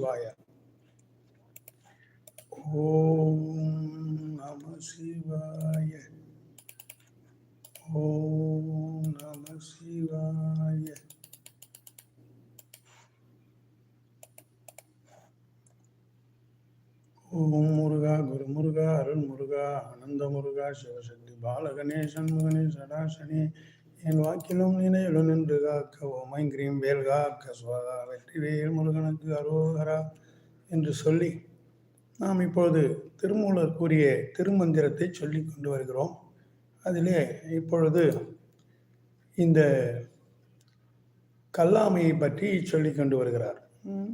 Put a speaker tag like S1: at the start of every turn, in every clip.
S1: சிவாய ஓம் நம சிவாய. ஓம் நம சிவாய. ஓம் முருகா குரு முருகா அருள் முருகா ஆனந்த முருகா சிவசக்தி பாலகணேசன் முகனே சடாசனே என் வாக்கிலும் நினைவிலும் நின்று காக்க ஓமைங்கிரீம் வேல் காக்க சுவாகா வெற்றி வேல் முருகனுக்கு அரோகரா என்று சொல்லி நாம் இப்பொழுது திருமூலர் கூறிய திருமந்திரத்தை சொல்லி கொண்டு வருகிறோம். அதிலே இப்பொழுது இந்த கல்லாமையை பற்றி சொல்லி கொண்டு வருகிறார். ம்,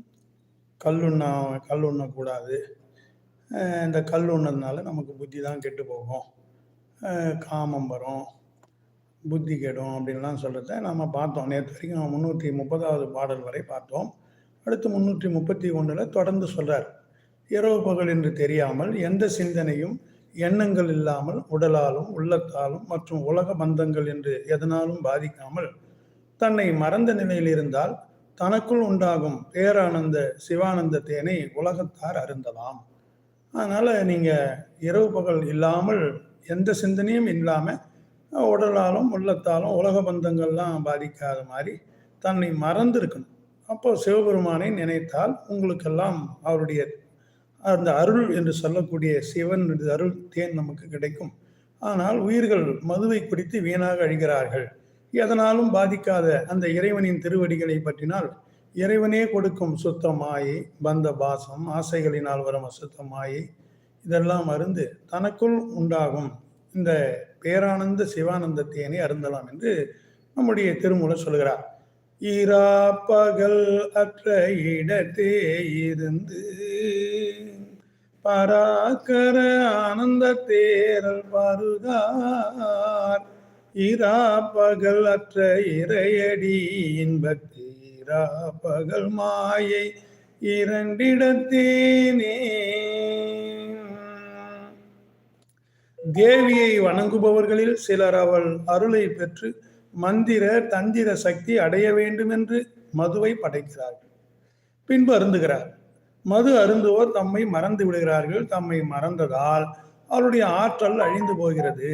S1: கல்லுண்ணா கல்லுண்ணக்கூடாது இந்த கல் உண்ணதுனால நமக்கு புத்தி தான் கெட்டு போகும். காமம் வரும். புத்தி கெடும் அப்படின்லாம் சொல்கிறத நம்ம பார்த்தோம். நேற்று வரைக்கும் முந்நூற்றி முப்பதாவது பாடல் வரை பார்த்தோம். அடுத்து முந்நூற்றி முப்பத்தி ஒன்றில் தொடர்ந்து சொல்கிறார் இரவு பகல் என்று தெரியாமல் எந்த சிந்தனையும் எண்ணங்கள் இல்லாமல் உடலாலும் உள்ளத்தாலும் மற்றும் உலக பந்தங்கள் என்று எதனாலும் பாதிக்காமல் தன்னை மறந்த நிலையில் இருந்தால் தனக்குள் உண்டாகும் பேரானந்த சிவானந்த தேனை உலகத்தார் அருந்தலாம். அதனால் நீங்கள் இரவு பகல் இல்லாமல் எந்த சிந்தனையும் இல்லாமல் உடலாலும் உள்ளத்தாலும் உலக பந்தங்கள்லாம் பாதிக்காத மாதிரி தன்னை மறந்துருக்கணும். அப்போ சிவபெருமானை நினைத்தால் உங்களுக்கெல்லாம் அவருடைய அந்த அருள் என்று சொல்லக்கூடிய சிவன் அருள் தேன் நமக்கு கிடைக்கும். ஆனால் உயிர்கள் மதுவை குடித்து வீணாக அழிகிறார்கள். எதனாலும் பாதிக்காத அந்த இறைவனின் திருவடிகளை பற்றினால் இறைவனே கொடுக்கும் சுத்த மாயை பந்த பாசம் ஆசைகளினால் வரும் அசுத்த மாயை இதெல்லாம் அருந்து தனக்குள் உண்டாகும் இந்த பேரானந்த சிவானந்த தேனை அருந்தலாம் என்று நம்முடைய திருமூலம் சொல்கிறார் ஈரா பகல் அற்ற இடத்தே இருந்து பராக்கர ஆனந்த தேரல் பருகார் ஈரா பகல் அற்ற இறையடி இன்பத்தீரா பகல் மாயை இரண்டிடத்தேனே. தேவியை வணங்குபவர்களில் சிலர் அவள் அருளை பெற்று மந்திர தந்திர சக்தி அடைய வேண்டும் என்று மதுவை படைக்கிறார்கள். பின்பு அருந்துகிறார். மது அருந்துவோர் தம்மை மறந்து விடுகிறார்கள். தம்மை மறந்ததால் அவருடைய ஆற்றல் அழிந்து போகிறது.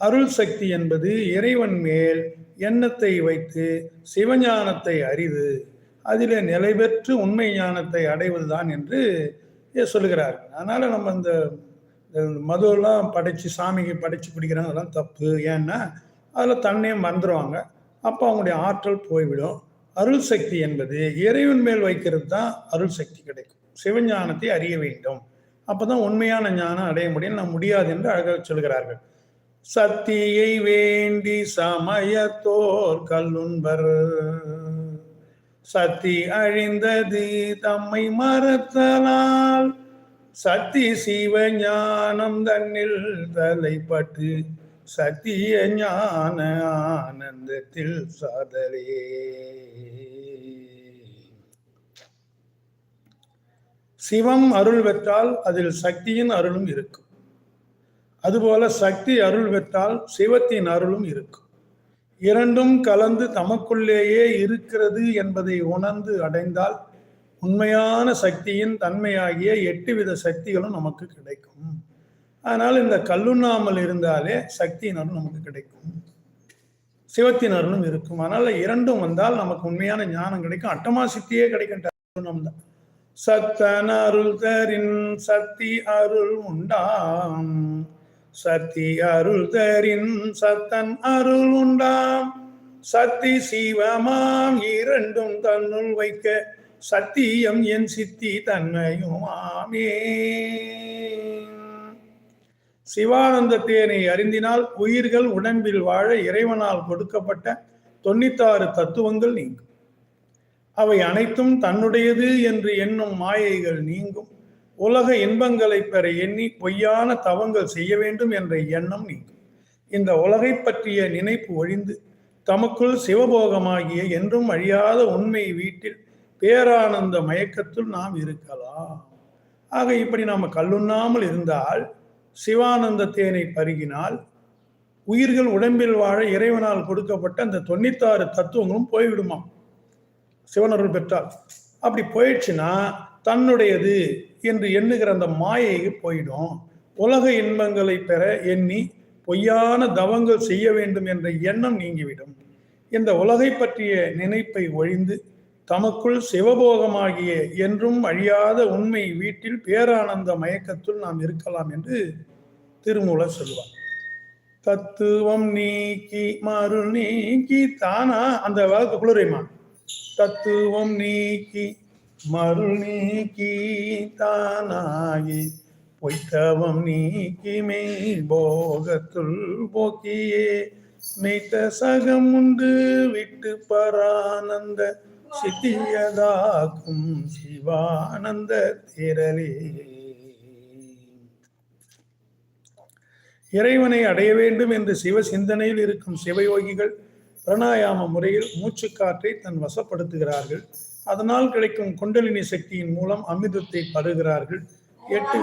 S1: அருள் சக்தி என்பது இறைவன் மேல் எண்ணத்தை வைத்து சிவஞானத்தை அறிவு அதிலே நிலை பெற்று உண்மை ஞானத்தை அடைவதுதான் என்று சொல்லுகிறார் அதனால நம்ம இந்த மதுவெல்லாம் படைச்சு சாமிக்கு படைச்சு பிடிக்கிறாங்க அதெல்லாம் தப்பு. ஏன்னா அதில் தன்னையே மறந்துடுவாங்க அப்போ அவங்களுடைய ஆற்றல் போய்விடும். அருள் சக்தி என்பது இறைவன் மேல் வைக்கிறது தான் அருள் சக்தி கிடைக்கும். சிவஞானத்தை அறிய வேண்டும். அப்பதான் உண்மையான ஞானம் அடைய முடியும். நான் முடியாது என்று அழகாக சொல்கிறார்கள். சத்தியை வேண்டி சமயத்தோர் கல்லுண்பர். சத்தி அழிந்தது தம்மை மறத்தலால் சத்தி சிவ ஞானம் தன்னில் தலைப்பட்டு சத்திய ஞான ஆனந்தத்தில் சாதலே. சிவம் அருள் பெற்றால் அதில் சக்தியின் அருளும் இருக்கும். அதுபோல சக்தி அருள் பெற்றால் சிவத்தின் அருளும் இருக்கும். இரண்டும் கலந்து தமக்குள்ளேயே இருக்கிறது என்பதை உணர்ந்து அடைந்தால் உண்மையான சக்தியின் தன்மையாகிய எட்டு வித சக்திகளும் நமக்கு கிடைக்கும். அதனால் இந்த கல்லுண்ணாமல் இருந்தாலே சக்தியின் அருள் நமக்கு கிடைக்கும். சிவத்தினரும் இருக்கும். அதனால இரண்டும் வந்தால் நமக்கு உண்மையான ஞானம் கிடைக்கும். அட்டமா சித்தியே கிடைக்கும் தான் சத்தன் அருள் தரின் சக்தி அருள் உண்டாம். சக்தி அருள் தரின் சத்தன் அருள் உண்டாம். சக்தி சிவமாம். இரண்டும் தன்னுள் வைக்க சத்தியம் என் சித்தி தன்மையுமாமே சிவானந்த தேனை அறிந்தினால் உயிர்கள் உடம்பில் வாழ இறைவனால் கொடுக்கப்பட்ட தொண்ணூத்தாறு தத்துவங்கள் நீங்கும். அவை அனைத்தும் தன்னுடையது என்று எண்ணும் மாயைகள் நீங்கும். உலக இன்பங்களை பெற எண்ணி பொய்யான தவங்கள் செய்ய வேண்டும் என்ற எண்ணம் நீங்கும். இந்த உலகை பற்றிய நினைப்பு ஒழிந்து தமக்குள் சிவபோகமாகிய என்றும் அழியாத உண்மை வீட்டில் பேரானந்த மயக்கத்தில் நாம் இருக்கலாம். ஆக இப்படி நாம் கல்லுண்ணாமல் இருந்தால் சிவானந்த தேனை பருகினால் உயிர்கள் உடம்பில் வாழ இறைவனால் கொடுக்கப்பட்ட அந்த தொண்ணூத்தாறு தத்துவங்களும் போய்விடுமாம் சிவனருள் பெற்றால். அப்படி போயிடுச்சுன்னா தன்னுடையது என்று எண்ணுகிற அந்த மாயைக்கு போயிடும். உலக இன்பங்களை பெற எண்ணி பொய்யான தவங்கள் செய்ய வேண்டும் என்ற எண்ணம் நீங்கிவிடும். இந்த உலகை பற்றிய நினைப்பை ஒழிந்து தமக்குள் சிவபோகமாகிய என்றும் அழியாத உண்மை வீட்டில் பேரானந்த மயக்கத்துள் நாம் இருக்கலாம் என்று திருமூலர் சொல்லுவார். தத்துவம் நீக்கி மறு நீக்கி தானா அந்த வழக்கு குளிரைமா? தத்துவம் நீக்கி மறு நீக்கி தானாகி பொய்த்தவம் நீக்கி மெய் போகத்துள் போக்கியே. நெய்த்த சகம் உண்டு விட்டு பரானந்த சித்தியதாக்கும் சிவானந்த திரளே இறைவனை அடைய வேண்டும் என்று சிவ சிந்தனையில் இருக்கும் சிவயோகிகள் பிரணாயாம முறையில் மூச்சுக்காற்றை தன் வசப்படுத்துகிறார்கள். அதனால் கிடைக்கும் குண்டலினி சக்தியின் மூலம் அமிர்தத்தை பருகிறார்கள் எட்டு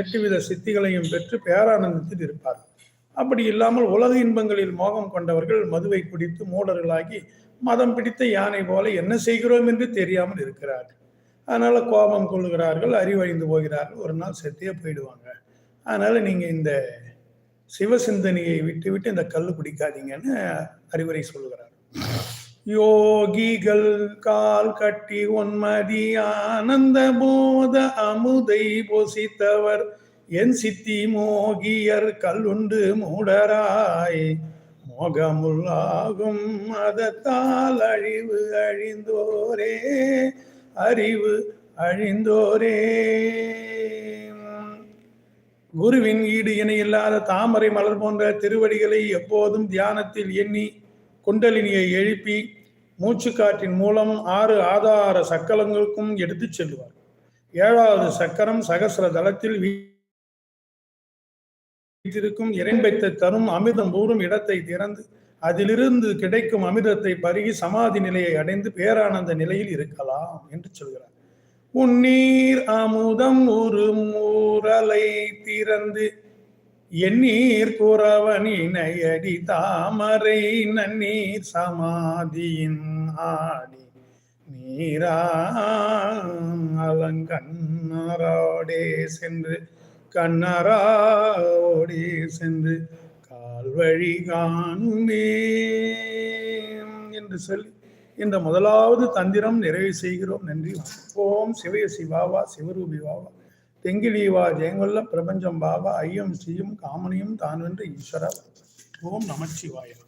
S1: எட்டு வித சித்திகளையும் பெற்று பேரானந்தத்தில் இருப்பார்கள். அப்படி இல்லாமல் உலக இன்பங்களில் மோகம் கொண்டவர்கள் மதுவை குடித்து மூடர்களாகி மதம் பிடித்த யானை போல என்ன செய்கிறோம் என்று தெரியாமல் இருக்கிறார்கள். அதனால கோபம் கொள்கிறார்கள் அறிவழிந்து போகிறார்கள். ஒரு நாள் செத்தே போயிடுவாங்க. அதனால நீங்க இந்த சிவசிந்தனையை விட்டு விட்டு இந்த கல் குடிக்காதீங்கன்னு அறிவுரை சொல்கிறார் யோகிகள் கால் கட்டி ஒன்மதி ஆனந்த போத அமுதை பொசித்தவர். என் சித்தி மோகியர் கல்லுண்டு மூடராய். மோகமுள்ளாகும் மதத்தால் அழிவு அழிந்தோரே அறிவு அழிந்தோரே. குருவின் ஈடு இணை இல்லாத தாமரை மலர் போன்ற திருவடிகளை எப்போதும் தியானத்தில் எண்ணி குண்டலினியை எழுப்பி மூச்சுக்காற்றின் மூலம் ஆறு ஆதார சக்கலங்களுக்கும் எடுத்துச் செல்வார். ஏழாவது சக்கரம் சகசர தளத்தில் வைத்திருக்கும் இறைம்பைத்த தரும் அமிர்தம் ஊறும் இடத்தை திறந்து அதிலிருந்து கிடைக்கும் அமிர்தத்தை பருகி சமாதி நிலையை அடைந்து பேரானந்த நிலையில் இருக்கலாம் என்று சொல்கிறார். உன்னீர் அமுதம் ஒரு மூரலை திறந்து எண்ணீர் குறவனினையடி தாமரை நன்னீர் சமாதியின் ஆடி. நீரா அலங்கண்ணரோடே சென்று கண்ணரா ஓடி சென்று கால்வழி காணுமே என்று சொல்லி இந்த முதலாவது தந்திரம் நிறைவு செய்கிறோம். நன்றி. ஓம் சிவய சிவாவா சிவரூபி வாவா தெங்கிலீவா ஜெயங்கொல்ல பிரபஞ்சம் பாபா ஐயம் ஸ்ரீயும் காமனியும் தான் வென்று ஈஸ்வரா. ஓம் நமச்சிவாயா